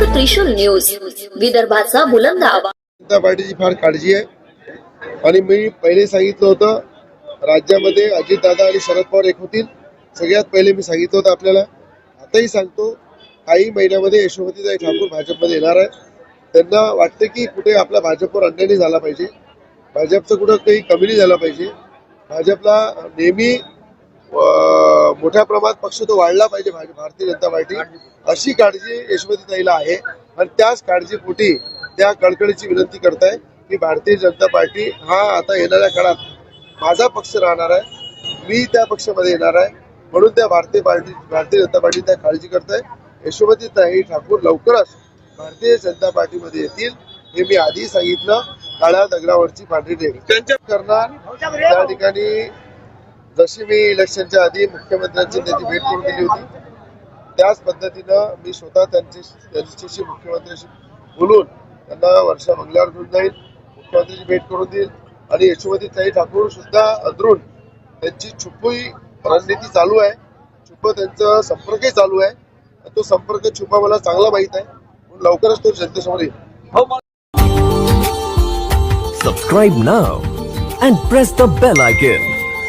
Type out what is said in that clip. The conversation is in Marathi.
त्रिशूल न्यूज. विदर्भाचा बुलंद आवाज. जनता पार्टीची फार काळजी आहे. आणि मी पहिले सांगितलं होतं राज्यामध्ये अजितदादा आणि शरद पवार एक होतील. सगळ्यात पहिले मी सांगितलं होतं आपल्याला. आताही सांगतो काही महिन्यामध्ये यशोमतीताई ठाकूर भाजपमध्ये येणार आहे त्यांना वाटतं की कुठे आपला भाजपवर अन्याय नाही झाला पाहिजे. भाजपचं कुठं काही कमी नाही झाला पाहिजे. भाजपला नेहमी मोठ्या प्रमाणात पक्ष तो वाढला पाहिजे भारतीय जनता पार्टी. अशी काळजी यशवंतीताईला आहे. आणि त्याच काळजीपोटी त्या कळकळीची विनंती करताय की भारतीय जनता पार्टी हा आता येणाऱ्या काळात माझा पक्ष राहणार आहे. मी त्या पक्षामध्ये येणार आहे. म्हणून त्या भारतीय पार्टी भारतीय जनता पार्टी त्या काळजी करताय. यशोमतीताई ठाकूर लवकरच भारतीय जनता पार्टीमध्ये येतील. हे मी आधी सांगितलं. काळ्या दगडावरची पांढरी रेख करणार. त्या ठिकाणी जशी मी इलेक्शनच्या आधी मुख्यमंत्र्यांची त्यांची भेट करून दिली होती त्याच पद्धतीनं मी स्वतः त्यांची त्यांच्याशी मुख्यमंत्र्यांशी बोलून त्यांना वर्षा मंगल्यावर घेऊन जाईल मुख्यमंत्र्यांची भेट करून देईल आणि यशोमतीताई ठाकूर सुद्धा अधरून त्यांची छुपी रणनीती चालू आहे. छुप त्यांचा संपर्कही चालू आहे. तो संपर्क छुपा मला चांगला माहीत आहे. म्हणून लवकरच तो जनतेसमोर येईल. Subscribe now and press the bell icon